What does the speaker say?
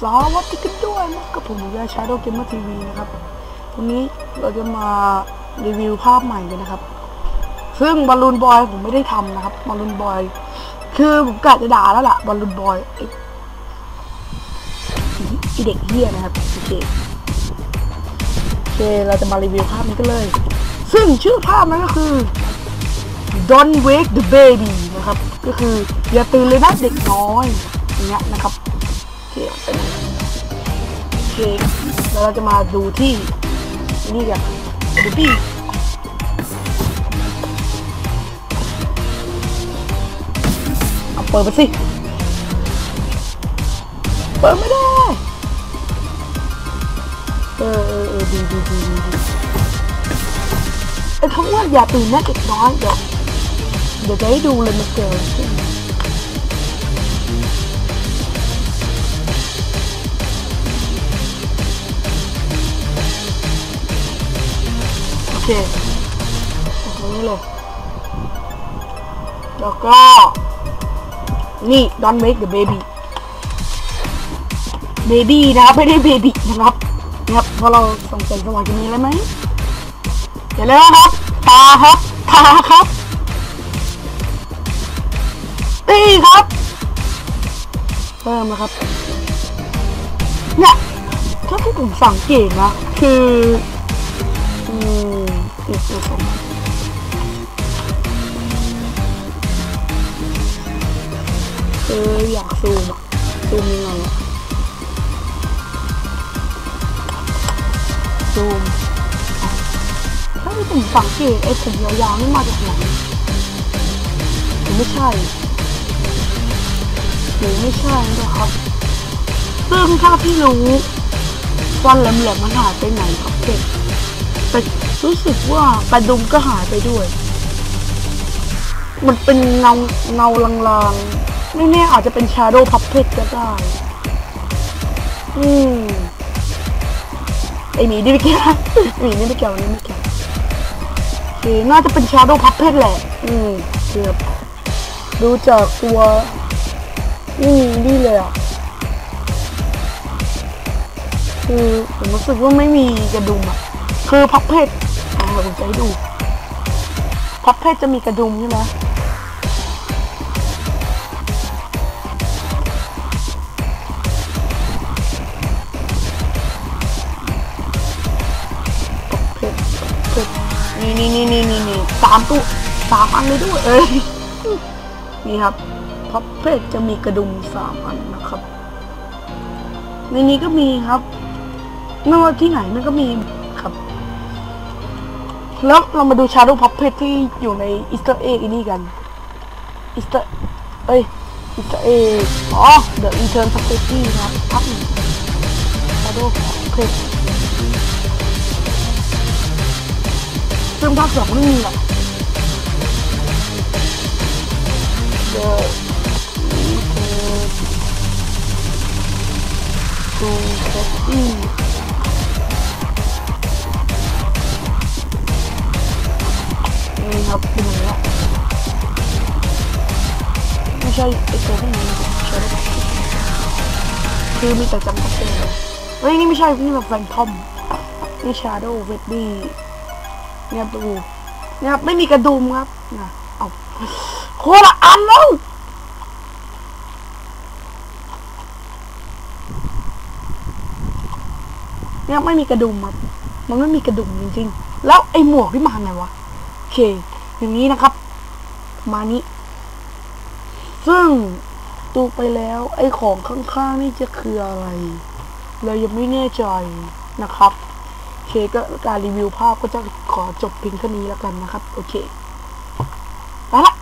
สวัสดีกันด้วยนะกับผมยาชาโดเกมเมอร์ทีวีนะครับวันนี้เราจะมารีวิวภาพใหม่กันนะครับ ซึ่งบอลลูนบอยผมไม่ได้ทำนะครับบอลลูนบอย คือผมกะจะด่าแล้วล่ะบอลลูนบอยไอเด็กเฮียนะครับโอเคโอเคเราจะมารีวิวภาพนี้กันเลย ซึ่งชื่อภาพนั้นก็คือ Don't wake the baby นะครับ ก็คืออย่าตื่นเลยนะเด็กน้อยอย่างเงี้ยนะครับ โอเคเป็นโอเคแล้วเราจะมาดูที่นี่กันดูที่เอาเปิดไปสิเปิดไม่ได้เออเออเออดีดีดีดีดีไอ้คำว่าอย่าตื่นนะเด็กน้อยเดี๋ยวเดี๋ยวจะให้ดูเลยมันเกิดขึ้น เคตรงนี้เลย แล้วก็ นี่ don't wake the baby baby นะครับไม่ได้ baby นะครับนะครับพราะเราส่งเสียงสว่างจะมีอะไรไหมเดี๋ยวเลยนะครับ ตาครับตาครับตีครับเริ่มนะครับเนี่ยถ้าที่ผมสังเกตนะ คือ อืมเดี๋ยวดูผมเอออยากซูมอะซูมยังไงอะซูมอะถ้าที่ผมสังเกตไอ้ผมยาวๆนี่มาจากไหนหรือไม่ใช่หรือไม่ใช่นะครับ ซึ่งถ้าพี่รู้วันแหลมๆมันหายไปไหนครับเด็ก แต่รู้สึกว่าปลาดุมก็หายไปด้วย มันเป็นเงาเงาลางๆ ไม่แน่อาจจะเป็นชาโดว์พับเพชก็ได้ อืมไอหมีนี่ไม่เกี่ยวหมีนี่ไม่เกี่ยวนี่ไม่เกี่ยวโอน่าจะเป็นชาโดว์พับเพชแหละ อืมเกือบดูจากตัวนี่มีนี่เลยอะคือผมรู้สึกว่าไม่มีกระดุมอะ คือพับเพชรอ่าผมจะดูพับเพชรจะมีกระดุมใช่ไหมพัพเพชรนี่นี่นี่นี่นี่นี่สามตัวสามอันเลยด้วยเอ้ยนี่ครับพับเพชรจะมีกระดุมสามอันนะครับ ในนี้ก็มีครับไม่ว่าที่ไหนมันก็มี แล้วเรามาดูชา d ด w พับเพ t ที่อยู่ในอิสเตอร์เอ็กอีนี่กันอิสเตอร์เอ้ยอิสเตอร์เอ็กอ๋อ The Intern s p a c e นะครับพับชา d ด w พับเพ t ซึ่งภาคสองไม่มีหรอก ใช่ไอตัวพวกนี้ใช่คือมีแต่จำกัดเองเฮ้ยนี่ไม่ใช่นี่แบบแฟนทอมนี่ชาโดว์เวดดี้เนี่ยดูเนี่ยครับไม่มีกระดุมครับนะเอาโคตรอันแล้วเนี่ยไม่มีกระดุมครับมันไม่มีกระดุมจริงๆ แล้วไอ้หมวกที่มาไงวะโอเค อย่างนี้นะครับ มานี้ ซึ่งดูไปแล้ว ไอ้ของข้างๆนี่จะคืออะไร เรายังไม่แน่ใจนะครับโอเคก็การรีวิวภาพก็จะขอจบเพียงเท่านี้แล้วกันนะครับ โอเคไปละ